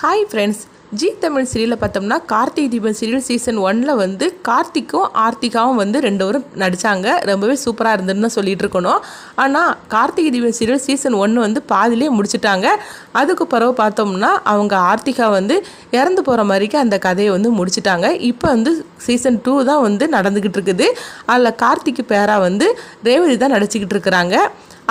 Hi friends G Tamil சீரியலில் பார்த்தோம்னா கார்த்திக் தீபம் சீரியல் சீசன் ஒனில் வந்து கார்த்திக்கும் ஆர்த்திகாவும் வந்து ரெண்டு பேரும் நடித்தாங்க ரொம்பவே சூப்பராக இருந்ததுன்னு சொல்லிட்டு இருக்கணும். ஆனால் கார்த்திகை தீபம் சீரியல் சீசன் ஒன்று வந்து பாதிலே முடிச்சிட்டாங்க. அதுக்கு பிறகு பார்த்தோம்னா அவங்க ஆர்த்திகா வந்து இறந்து போகிற மாதிரிக்கு அந்த கதையை வந்து முடிச்சிட்டாங்க. இப்போ வந்து சீசன் டூ தான் வந்து நடந்துக்கிட்டு இருக்குது. அதில் கார்த்திக்கு பேராக வந்து ரேவதி தான் நடிச்சுக்கிட்டு இருக்கிறாங்க.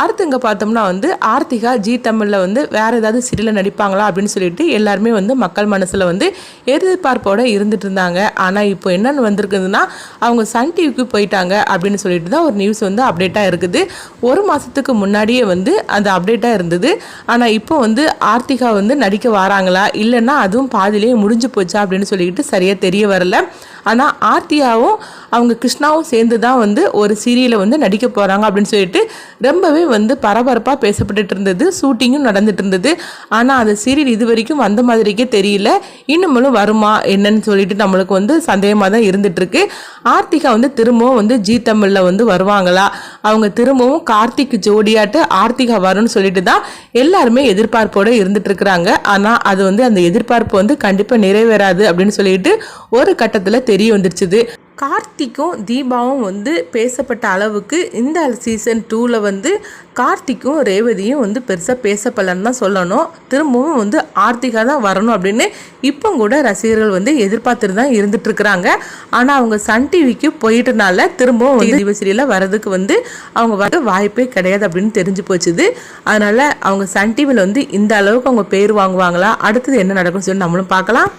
அடுத்து இங்கே பார்த்தோம்னா வந்து ஆர்த்திகா ஜி தமிழில் வந்து வேறு ஏதாவது சீரியலில் நடிப்பாங்களா அப்படின்னு சொல்லிட்டு எல்லாருமே வந்து மக்கள் மனசில் வந்து எதிர்பார்ப்போடு இருந்துட்டு இருந்தாங்க. ஆனால் இப்போ என்னென்னு வந்திருக்குதுன்னா அவங்க சன் டிவிக்கு போயிட்டாங்க அப்படின்னு சொல்லிட்டு தான் ஒரு நியூஸ் வந்து அப்டேட்டாக இருக்குது. ஒரு மாதத்துக்கு முன்னாடியே வந்து அது அப்டேட்டாக இருந்தது. ஆனால் இப்போ வந்து ஆர்த்திகா வந்து நடிக்க வராங்களா? இல்லைன்னா அதுவும் பாதியிலேயே முடிஞ்சு போச்சா அப்படின்னு சொல்லிக்கிட்டு சரியாக தெரிய வரல. ஆனால் ஆர்த்தியாவும் அவங்க கிருஷ்ணாவும் சேர்ந்து தான் வந்து ஒரு சீரியலை வந்து நடிக்க போகிறாங்க அப்படின்னு சொல்லிட்டு ரொம்பவே வந்து பரபரப்பாக பேசப்பட்டுட்டு இருந்தது ஷூட்டிங்கும் நடந்துட்டு இருந்தது ஆனால் அந்த சீரியல் இது வரைக்கும் வந்த மாதிரிக்கே தெரியல. இன்னும் வருமா என்னன்னு சொல்லிட்டு நம்மளுக்கு வந்து சந்தேகமாக தான் இருந்துட்டுருக்கு. ஆர்த்திகா வந்து திரும்பவும் வந்து ஜி தமிழில் வந்து வருவாங்களா? அவங்க திரும்பவும் கார்த்திக் ஜோடியாட்டு ஆர்த்திகா வரும்னு சொல்லிட்டு தான் எல்லாருமே எதிர்பார்ப்போடு இருந்துட்டு இருக்கிறாங்க ஆனால் அது வந்து அந்த எதிர்பார்ப்பு வந்து கண்டிப்பாக நிறைவேறாது அப்படின்னு சொல்லிட்டு ஒரு கட்டத்தில் தெரிய வந்துருச்சுது. கார்த்திக்கும் தீபாவும் வந்து பேசப்பட்ட அளவுக்கு இந்த சீசன் டூவில் வந்து கார்த்திக்கும் ரேவதியும் வந்து பெருசாக பேசப்படலன்னு தான் சொல்லணும். திரும்பவும் வந்து ஆர்த்திகா தான் வரணும் அப்படின்னு இப்போ கூட ரசிகர்கள் வந்து எதிர்பார்த்துட்டு தான் இருந்துட்டுருக்குறாங்க ஆனால் அவங்க சன் டிவிக்கு போயிட்டனால திரும்பவும் வந்து தீபஸ்ரீயில் வரதுக்கு வந்து அவங்க வர வாய்ப்பே கிடையாது அப்படின்னு தெரிஞ்சு போச்சுது. அதனால் அவங்க சன் டிவியில் வந்து இந்த அளவுக்கு அவங்க பேர் வாங்குவாங்களா? அடுத்தது என்ன நடக்கும்னு சொல்லி நம்மளும் பார்க்கலாம்.